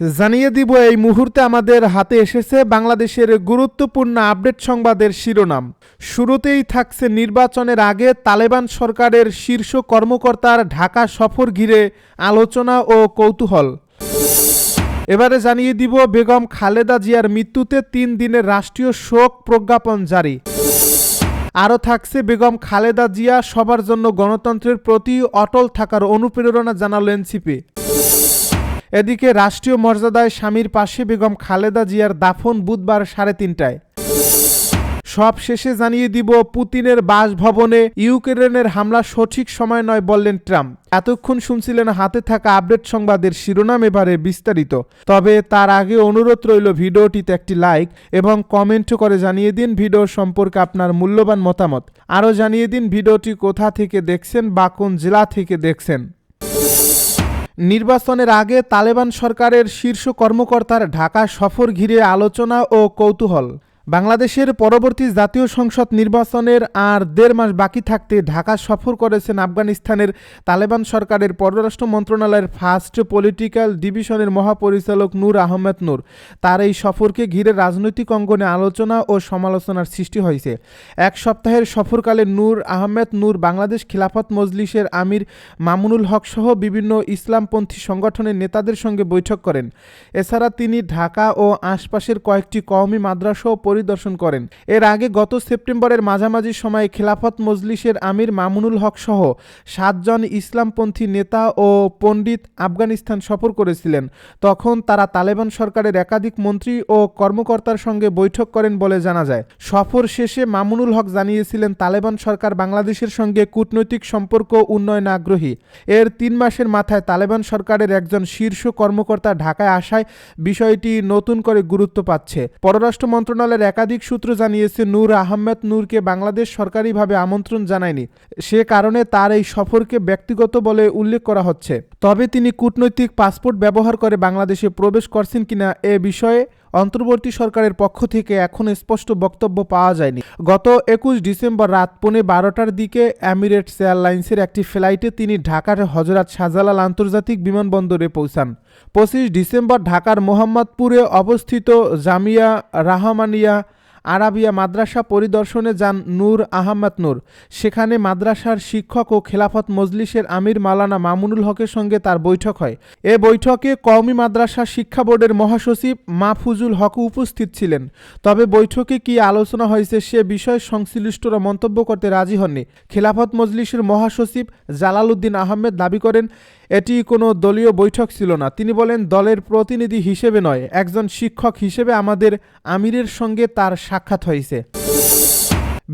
জানিয়ে দিব, এই মুহূর্তে আমাদের হাতে এসেছে বাংলাদেশের গুরুত্বপূর্ণ আপডেট সংবাদের শিরোনাম। শুরুতেই থাকছে নির্বাচনের আগে তালেবান সরকারের শীর্ষ কর্মকর্তার ঢাকা সফর ঘিরে আলোচনা ও কৌতূহল। এবারে জানিয়ে দিব, বেগম খালেদা জিয়ার মৃত্যুতে তিন দিনের রাষ্ট্রীয় শোক প্রজ্ঞাপন জারি। আরও থাকছে, বেগম খালেদা জিয়া সবার জন্য গণতন্ত্রের প্রতি অটল থাকার অনুপ্রেরণা জানালো এনসিপি। এদিকে রাষ্ট্রীয় মর্যাদায় স্বামীর পাশে বেগম খালেদা জিয়ার দাফন বুধবার সাড়ে তিনটায়। সব শেষে জানিয়ে দিব, পুতিনের বাসভবনে ইউক্রেনের হামলা সঠিক সময় নয় বললেন ট্রাম্প। এতক্ষণ শুনছিলেন হাতে থাকা আপডেট সংবাদের শিরোনাম এবারে বিস্তারিত। তবে তার আগে অনুরোধ রইল ভিডিওটিতে একটি লাইক এবং কমেন্ট করে জানিয়ে দিন ভিডিও সম্পর্কে আপনার মূল্যবান মতামত। আরও জানিয়ে দিন ভিডিওটি কোথা থেকে দেখছেন বা কোন জেলা থেকে দেখছেন। নির্বাচনের আগে তালেবান সরকারের শীর্ষ কর্মকর্তার ঢাকা সফর ঘিরে আলোচনা ও কৌতূহল। বাংলাদেশের পরবর্তী জাতীয় সংসদ নির্বাচনের আর দেড় মাস বাকি থাকতে ঢাকা সফর করেছেন আফগানিস্তানের তালেবান সরকারের পররাষ্ট্র মন্ত্রণালয়ের ফার্স্ট পলিটিক্যাল ডিভিশনের মহাপরিচালক নূর আহমেদ নূর। তার এই সফরকে ঘিরে রাজনৈতিক অঙ্গনে আলোচনা ও সমালোচনার সৃষ্টি হয়েছে। এক সপ্তাহের সফরকালে নূর আহমেদ নূর বাংলাদেশ খিলাফত মজলিসের আমির মামুনুল হক সহ বিভিন্ন ইসলামপন্থী সংগঠনের নেতাদের সঙ্গে বৈঠক করেন। এছাড়া তিনি ঢাকা ও আশপাশের কয়েকটি কওমি মাদ্রাসাও পরিদর্শন করেন। এর আগে গত সেপ্টেম্বরের মাঝামাঝি সময়ে খেলাফত মজলিসের আমির মামুনুল হক সহ সাতজন ইসলামপন্থী নেতা ও পণ্ডিত আফগানিস্তান সফর করেছিলেন। তখন তারা তালেবান সরকারের একাধিক মন্ত্রী ও কর্মকর্তার সঙ্গে বৈঠক করেন বলে জানা যায়। সফর শেষে মামুনুল হক জানিয়েছিলেন, তালেবান সরকার বাংলাদেশের সঙ্গে কূটনৈতিক সম্পর্ক উন্নয়ন আগ্রহী এর তিন মাসের মাথায় তালেবান সরকারের একজন শীর্ষ কর্মকর্তা ঢাকায় আসায় বিষয়টি নতুন করে গুরুত্ব পাচ্ছে। পররাষ্ট্র মন্ত্রণালয়ের একাধিক সূত্র জানিয়েছে, নূর আহমেদ নূরকে বাংলাদেশ সরকারিভাবে আমন্ত্রণ জানায়নি। সে কারণে তার এই সফরকে ব্যক্তিগত বলে উল্লেখ করা হচ্ছে। তবে তিনি কূটনৈতিক পাসপোর্ট ব্যবহার করে বাংলাদেশে প্রবেশ করছেন কিনা এ বিষয়ে অন্তর্বর্তী সরকারের পক্ষ থেকে এখন স্পষ্ট বক্তব্য পাওয়া যায়নি। গত একুশ ডিসেম্বর রাত পৌনে বারোটার দিকে এমিরেটস এয়ারলাইন্সের একটি ফ্লাইটে তিনি ঢাকার হজরত শাহজালাল আন্তর্জাতিক বিমানবন্দরে পৌঁছান। পঁচিশ ডিসেম্বর ঢাকার মোহাম্মদপুরে অবস্থিত জামিয়া রাহমানিয়া আরাবিয়া মাদ্রাসা পরিদর্শনে যান নূর আহমদ নূর। সেখানে মাদ্রাসার শিক্ষক ও খেলাফত মজলিসের আমির মালানা মামুনুল হকের সঙ্গে তার বৈঠক হয়। এ বৈঠকে কওমি মাদ্রাসা শিক্ষা বোর্ডের মহাসচিব মাহফুজুল হক উপস্থিত ছিলেন। তবে বৈঠকে কি আলোচনা হয়েছে সে বিষয়ে সংশ্লিষ্টরা মন্তব্য করতে রাজি হননি। খেলাফত মজলিসের মহাসচিব জালালউদ্দিন আহমেদ দাবি করেন, এটি কোনো দলীয় বৈঠক ছিল না। তিনি বলেন, দলের প্রতিনিধি হিসেবে নয়, একজন শিক্ষক হিসেবে আমাদের আমিরের সঙ্গে তার সাক্ষাৎ হয়েছে।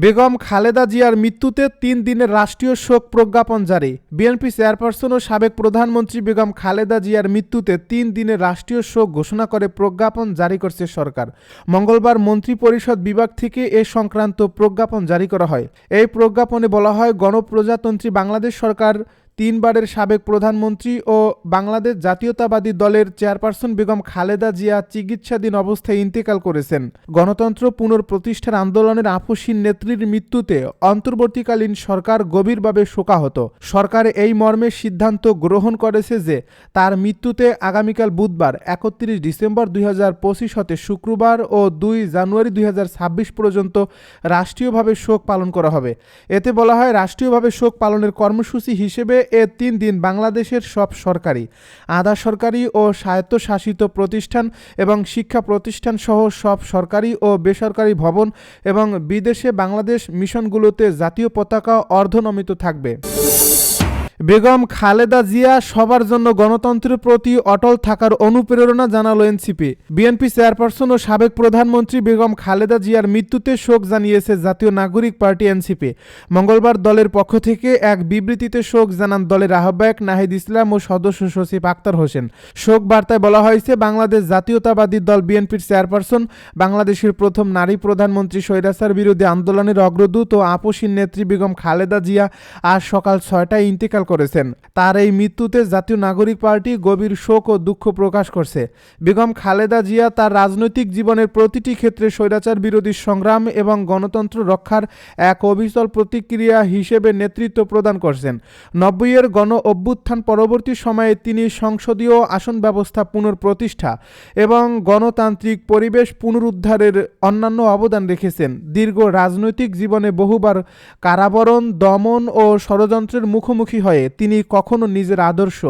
বেগম খালেদা জিয়ার মৃত্যুতে তিন দিনের রাষ্ট্রীয় শোক প্রজ্ঞাপন জারি। বিএনপি চেয়ারপারসন ও সাবেক প্রধানমন্ত্রী বেগম খালেদা জিয়ার মৃত্যুতে তিন দিনের রাষ্ট্রীয় শোক ঘোষণা করে প্রজ্ঞাপন জারি করছে সরকার। মঙ্গলবার মন্ত্রী পরিষদ বিভাগ থেকে এ সংক্রান্ত প্রজ্ঞাপন জারি করা হয়। এই প্রজ্ঞাপনে বলা হয়, গণপ্রজাতন্ত্রী বাংলাদেশ সরকার তিনবারের সাবেক প্রধানমন্ত্রী ও বাংলাদেশ জাতীয়তাবাদী দলের চেয়ারপারসন বেগম খালেদা জিয়া চিকিৎসাধীন অবস্থায় ইন্তেকাল করেছেন। গণতন্ত্র পুনঃপ্রতিষ্ঠার আন্দোলনের আপসীন নেত্রীর মৃত্যুতে অন্তর্বর্তীকালীন সরকার গভীরভাবে শোকাহত। সরকার এই মর্মে সিদ্ধান্ত গ্রহণ করেছে যে তার মৃত্যুতে আগামীকাল বুধবার, একত্রিশ ডিসেম্বর দুই হতে শুক্রবার ও দুই জানুয়ারি দুই হাজার ছাব্বিশ পর্যন্ত রাষ্ট্রীয়ভাবে শোক পালন করা হবে। এতে বলা হয়, রাষ্ট্রীয়ভাবে শোক পালনের কর্মসূচি হিসেবে এ তিন দিন বাংলাদেশের সব সরকারি, আধা সরকারি ও স্বায়ত্তশাসিত প্রতিষ্ঠান এবং শিক্ষা প্রতিষ্ঠান সহ সব সরকারি ও বেসরকারি ভবন এবং বিদেশে বাংলাদেশ মিশনগুলোতে জাতীয় পতাকা অর্ধনমিত থাকবে। বেগম খালেদা জিয়া সবার জন্য গণতন্ত্রের প্রতি অটল থাকার অনুপ্রেরণা জানালো এনসিপি। বিএনপি চেয়ারপারসন ও সাবেক প্রধানমন্ত্রী বেগম খালেদা জিয়ার মৃত্যুতে শোক জানিয়েছে জাতীয় নাগরিক পার্টি এনসিপি। মঙ্গলবার দলের পক্ষ থেকে এক বিবৃতিতে শোক জানান দলের আহ্বায়ক নাহিদ ইসলাম ও সদস্য সচিব আক্তার হোসেন। শোক বার্তায় বলা হয়েছে, বাংলাদেশ জাতীয়তাবাদী দল বিএনপির চেয়ারপারসন, বাংলাদেশের প্রথম নারী প্রধানমন্ত্রী স্বৈরাচার বিরোধী আন্দোলনের অগ্রদূত ও আপসীন নেত্রী বেগম খালেদা জিয়া আজ সকাল ছয়টায় ইন্তেকাল করেছেন। তার এই মৃত্যুতে জাতীয় নাগরিক পার্টি গভীর শোক ও দুঃখ প্রকাশ করছে। বেগম খালেদা জিয়া তার রাজনৈতিক জীবনের প্রতিটি ক্ষেত্রে স্বৈরাচার বিরোধী সংগ্রাম এবং গণতন্ত্র রক্ষার এক অবিচল প্রতিক্রিয়া হিসেবে নেতৃত্ব প্রদান করছেন। নব্বইয়ের গণ অভ্যুত্থান পরবর্তী সময়ে তিনি সংসদীয় আসন ব্যবস্থা পুনঃপ্রতিষ্ঠা এবং গণতান্ত্রিক পরিবেশ পুনরুদ্ধারের অন্যান্য অবদান রেখেছেন। দীর্ঘ রাজনৈতিক জীবনে বহুবার কারাবরণ, দমন ও ষড়যন্ত্রের মুখোমুখি হয়ে তিনি কখনো নিজের আদর্শ,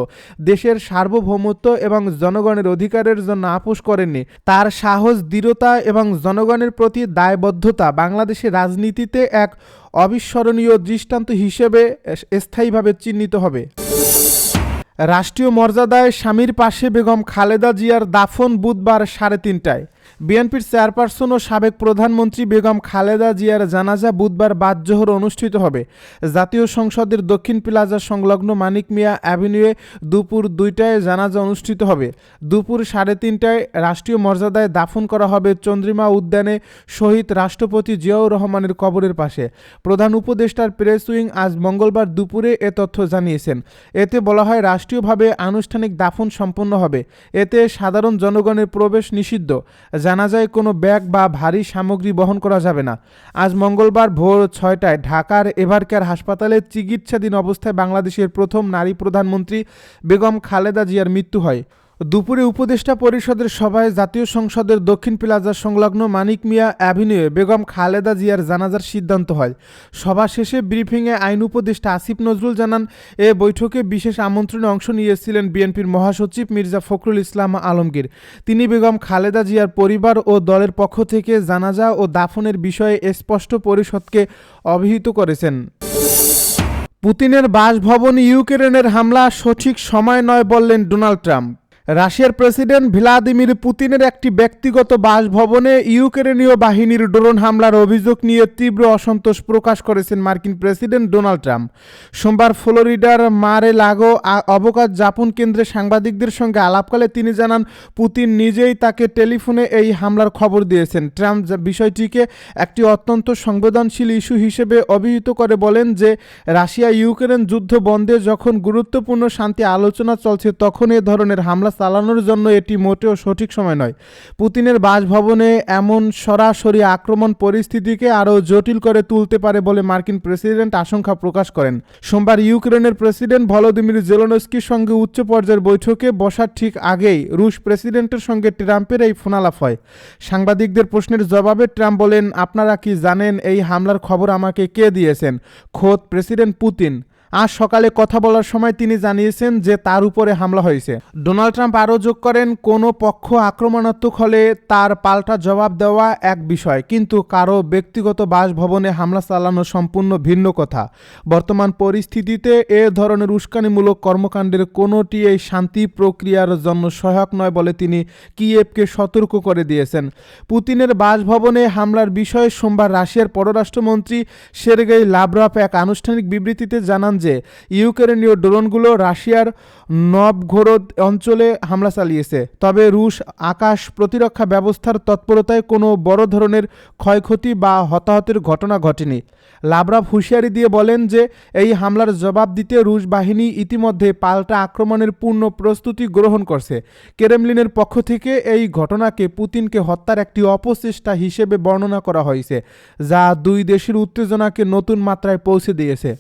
দেশের সার্বভৌমত্ব এবং জনগণের অধিকারের জন্য আপোষ করেননি। তার সাহস, দৃঢ়তা এবং জনগণের প্রতি দায়বদ্ধতা বাংলাদেশের রাজনীতিতে এক অবিস্মরণীয় দৃষ্টান্ত হিসেবে স্থায়ীভাবে চিহ্নিত হবে। রাষ্ট্রীয় মর্যাদায় স্বামীর পাশে বেগম খালেদা জিয়ার দাফন বুধবার সাড়ে তিনটায়। বিএনপির চেয়ারপারসন ও সাবেক প্রধানমন্ত্রী বেগম খালেদা জিয়ার জানাজা বুধবার বাদজোহর অনুষ্ঠিত হবে। জাতীয় সংসদের দক্ষিণ প্লাজা সংলগ্ন মানিক মিয়া অ্যাভিনিউয়ে দুপুর দুইটায় জানাজা অনুষ্ঠিত হবে। দুপুর সাড়ে তিনটায় রাষ্ট্রীয় মর্যাদায় দাফন করা হবে চন্দ্রিমা উদ্যানে শহীদ রাষ্ট্রপতি জিয়াউর রহমানের কবরের পাশে। প্রধান উপদেষ্টার প্রেস উইং আজ মঙ্গলবার দুপুরে এ তথ্য জানিয়েছেন। এতে বলা হয়, রাষ্ট্রীয়ভাবে আনুষ্ঠানিক দাফন সম্পন্ন হবে। এতে সাধারণ জনগণের প্রবেশ নিষিদ্ধ। জানা যায় কোনো ব্যাগ বা ভারী সামগ্রী বহন করা যাবে না। আজ মঙ্গলবার ভোর ছয়টায় ঢাকার এভারকেয়ার হাসপাতালে চিকিৎসাধীন অবস্থায় বাংলাদেশের প্রথম নারী প্রধানমন্ত্রী বেগম খালেদা জিয়ার মৃত্যু হয়। দুপুরে উপদেষ্টা পরিষদের সভায় জাতীয় সংসদের দক্ষিণ প্লাজা সংলগ্ন মানিক মিয়া অ্যাভিনিউয়ে বেগম খালেদা জিয়ার জানাজার সিদ্ধান্ত হয়। সভা শেষে ব্রিফিংয়ে আইন উপদেষ্টা আসিফ নজরুল জানান, এ বৈঠকে বিশেষ আমন্ত্রণে অংশ নিয়েছিলেন বিএনপির মহাসচিব মির্জা ফখরুল ইসলাম আলমগীর। তিনি বেগম খালেদা জিয়ার পরিবার ও দলের পক্ষ থেকে জানাজা ও দাফনের বিষয়ে স্পষ্ট পরিষদকে অভিহিত করেছেন। পুতিনের বাসভবন ইউক্রেনের হামলা সঠিক সময় নয় বললেন ডোনাল্ড ট্রাম্প। রাশিয়ার প্রেসিডেন্ট ভ্লাদিমির পুতিনের একটি ব্যক্তিগত বাসভবনে ইউক্রেনীয় বাহিনীর ড্রোন হামলার অভিযোগ নিয়ে তীব্র অসন্তোষ প্রকাশ করেছেন মার্কিন প্রেসিডেন্ট ডোনাল্ড ট্রাম্প। সোমবার ফ্লোরিডার মারে লাগো অবকাশ যাপন কেন্দ্রে সাংবাদিকদের সঙ্গে আলাপকালে তিনি জানান, পুতিন নিজেই তাকে টেলিফোনে এই হামলার খবর দিয়েছেন। ট্রাম্প বিষয়টিকে একটি অত্যন্ত সংবেদনশীল ইস্যু হিসেবে অভিহিত করে বলেন যে রাশিয়া ইউক্রেন যুদ্ধ বন্ধে যখন গুরুত্বপূর্ণ শান্তি আলোচনা চলছে, তখন এ ধরনের হামলা চালানোর জন্য এটি মোটেও সঠিক সময় নয়। পুতিনের বাসভবনে এমন সরাসরি আক্রমণ পরিস্থিতিকে আরও জটিল করে তুলতে পারে বলে মার্কিন প্রেসিডেন্ট আশঙ্কা প্রকাশ করেন। সোমবার ইউক্রেনের প্রেসিডেন্ট ভলোদিমির জেলোনস্কির সঙ্গে উচ্চ পর্যায়ের বৈঠকে বসার ঠিক আগেই রুশ প্রেসিডেন্টের সঙ্গে ট্রাম্পের এই ফোনালাপ হয়। সাংবাদিকদের প্রশ্নের জবাবে ট্রাম্প বলেন, আপনারা কি জানেন এই হামলার খবর আমাকে কে দিয়েছেন? খোদ প্রেসিডেন্ট পুতিন। আজ সকালে কথা বলার সময় তিনি জানিয়েছেন যে তার উপরে হামলা হয়েছে। ডোনাল্ড ট্রাম্প আরও যোগ করেন, কোনো পক্ষ আক্রমণাত্মক হলে তার পাল্টা জবাব দেওয়া এক বিষয়, কিন্তু কারও ব্যক্তিগত বাসভবনে হামলা চালানো সম্পূর্ণ ভিন্ন কথা। বর্তমান পরিস্থিতিতে এ ধরনের উস্কানিমূলক কর্মকাণ্ডের কোনোটি এই শান্তি প্রক্রিয়ার জন্য সহায়ক নয় বলে তিনি কিয়েভকে সতর্ক করে দিয়েছেন। পুতিনের বাসভবনে হামলার বিষয়ে সোমবার রাশিয়ার পররাষ্ট্রমন্ত্রী সের্গেই লাভরাফ এক আনুষ্ঠানিক বিবৃতিতে জানান যে, ইউক্রেনীয় ড্রোনগুলো রাশিয়ার নবঘোরদ অঞ্চলে হামলা চালিয়েছে। তবে রুশ আকাশ প্রতিরক্ষা ব্যবস্থার তৎপরতায় কোনো বড় ধরনের ক্ষয়ক্ষতি বা হতাহতের ঘটনা ঘটেনি। লাভরাভ হুঁশিয়ারি দিয়ে বলেন যে, এই হামলার জবাব দিতে রুশ বাহিনী ইতিমধ্যে পাল্টা আক্রমণের পূর্ণ প্রস্তুতি গ্রহণ করছে। কেরেমলিনের পক্ষ থেকে এই ঘটনাকে পুতিনকে হত্যার একটি অপচেষ্টা হিসেবে বর্ণনা করা হয়েছে, যা দুই দেশের উত্তেজনাকে নতুন মাত্রায় পৌঁছে দিয়েছে।